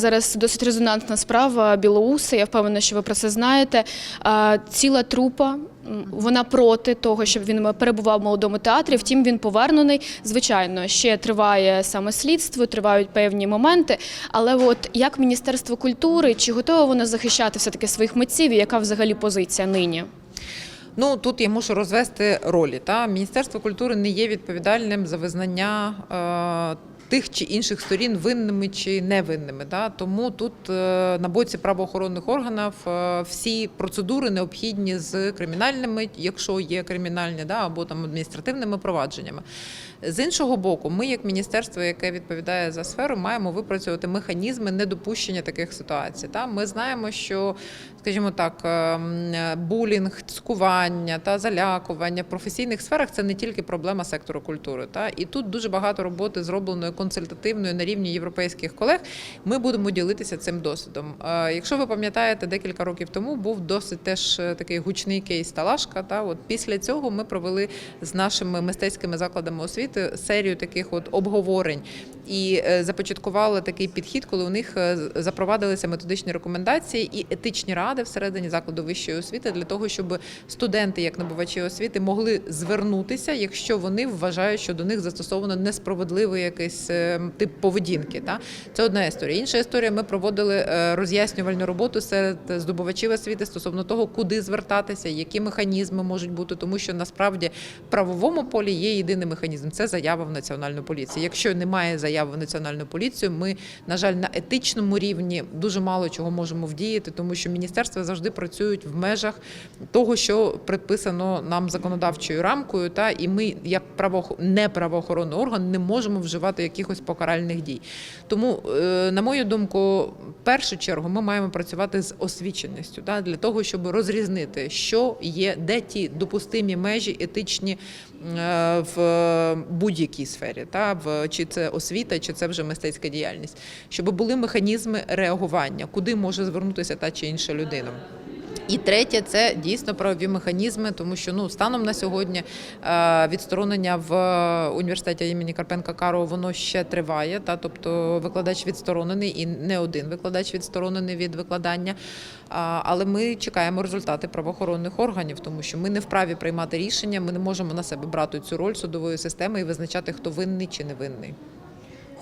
Зараз досить резонансна справа Білоуса. Я впевнена, що ви про це знаєте. Ціла трупа. Вона проти того, щоб він перебував в молодому театрі. Втім, він повернений. Звичайно, ще триває саме слідство, тривають певні моменти. Але от як Міністерство культури чи готове воно захищати все таки своїх митців? і Яка взагалі позиція нині? Ну тут я мушу розвести ролі. Та Міністерство культури не є відповідальним за визнання. Е, Тих чи інших сторін винними чи невинними, да тому тут е, на боці правоохоронних органів е, всі процедури необхідні з кримінальними, якщо є кримінальні, да або там адміністративними провадженнями. З іншого боку, ми, як міністерство, яке відповідає за сферу, маємо випрацьовувати механізми недопущення таких ситуацій. Та ми знаємо, що, скажімо так, ем, булінг, цькування та залякування в професійних сферах це не тільки проблема сектору культури. Та і тут дуже багато роботи зробленої консультативною на рівні європейських колег. Ми будемо ділитися цим досвідом. Е, Якщо ви пам'ятаєте, декілька років тому був досить теж е, такий гучний кейс Талашка. Та от після цього ми провели з нашими мистецькими закладами освіти серію таких от обговорень і е, започаткували такий підхід, коли у них запровадилися методичні рекомендації і етичні ради всередині закладу вищої освіти для того, щоб студенти, як набувачі освіти, могли звернутися, якщо вони вважають, що до них застосовано несправедливий якийсь е, тип поведінки. Та це одна історія. Інша історія. Ми проводили е, роз'яснювальну роботу серед здобувачів освіти стосовно того, куди звертатися, які механізми можуть бути, тому що насправді в правовому полі є єдиний механізм це заява в національну поліцію. Якщо немає заяви в національну поліцію, ми на жаль на етичному рівні дуже мало чого можемо вдіяти, тому що міністерства завжди працюють в межах того, що предписано нам законодавчою рамкою. Та і ми, як право не правоохоронний орган, не можемо вживати якихось покаральних дій. Тому, е, на мою думку, в першу чергу ми маємо працювати з освіченістю, для того, щоб розрізнити, що є, де ті допустимі межі етичні е, в будь-якій сфері, та в чи це освіта, чи це вже мистецька діяльність, щоб були механізми реагування, куди може звернутися та чи інша людина. І третє це дійсно правові механізми, тому що ну станом на сьогодні е, відсторонення в університеті імені Карпенка Карого воно ще триває. Та тобто викладач відсторонений і не один викладач відсторонений від викладання. Але ми чекаємо результати правоохоронних органів, тому що ми не вправі приймати рішення. Ми не можемо на себе брати цю роль судової системи і визначати, хто винний чи не винний.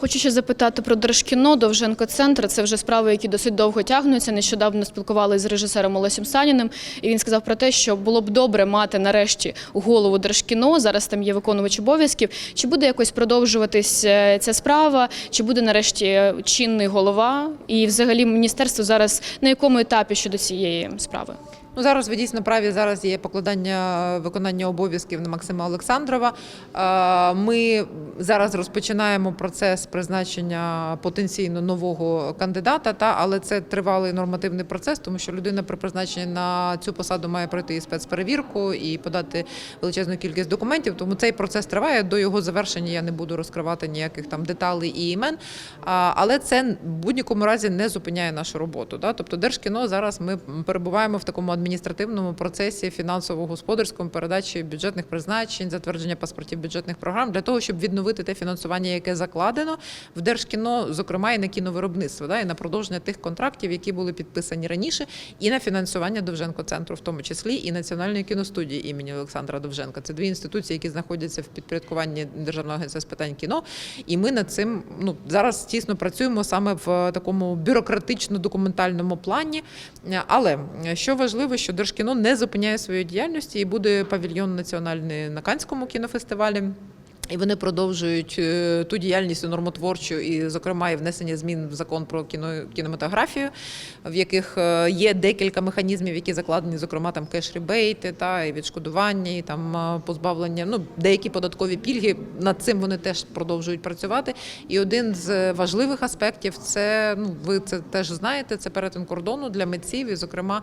Хочу ще запитати про Держкіно, Довженко Центр. Це вже справи, які досить довго тягнуться. Нещодавно спілкувалися з режисером Олесем Саніним, і він сказав про те, що було б добре мати нарешті голову Держкіно. Зараз там є виконувач обов'язків. Чи буде якось продовжуватись е, ця справа? Чи буде нарешті чинний голова? І взагалі міністерство зараз на якому етапі щодо цієї справи? Ну зараз ви дійсно праві. Зараз є покладання виконання обов'язків на Максима Олександрова. Е, Ми зараз розпочинаємо процес призначення потенційно нового кандидата. Та але це тривалий нормативний процес, тому що людина при призначенні на цю посаду має пройти і спецперевірку і подати величезну кількість документів. Тому цей процес триває. До його завершення я не буду розкривати ніяких там деталей і імен. Але це в будь-якому разі не зупиняє нашу роботу. Тобто Держкіно зараз ми перебуваємо в такому адміністративному процесі фінансово-господарському передачі бюджетних призначень, затвердження паспортів бюджетних програм для того, щоб відновити те фінансування, яке закладено в Держкіно, зокрема і на кіновиробництво, да, і на продовження тих контрактів, які були підписані раніше, і на фінансування Довженко центру, в тому числі і національної кіностудії імені Олександра Довженка. Це дві інституції, які знаходяться в підпорядкуванні Державного агентства з питань кіно. І ми над цим ну зараз тісно працюємо саме в такому бюрократично-документальному плані. Але що важливо, що Держкіно не зупиняє свою діяльність і буде павільйон національний на Канському кінофестивалі. І вони продовжують е, ту діяльність нормотворчу, і, зокрема, і внесення змін в закон про кіно кінематографію, в яких е, є декілька механізмів, які закладені, зокрема там кеш-ребейти, та і відшкодування, і там е, позбавлення. Ну деякі податкові пільги. Над цим вони теж продовжують працювати. І один з важливих аспектів це ну ви це теж знаєте. Це перетин кордону для митців, і зокрема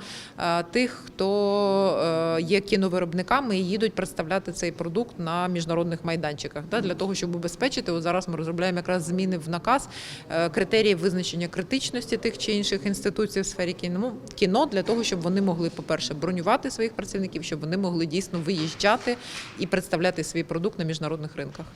тих, хто є кіновиробниками і їдуть представляти цей продукт на міжнародних майданчиках. Да, для того, щоб убезпечити, от зараз ми розробляємо якраз зміни в наказ е, критерії визначення критичності тих чи інших інституцій в сфері кіно, кіно для того, щоб вони могли, по-перше, бронювати своїх працівників, щоб вони могли дійсно виїжджати і представляти свій продукт на міжнародних ринках.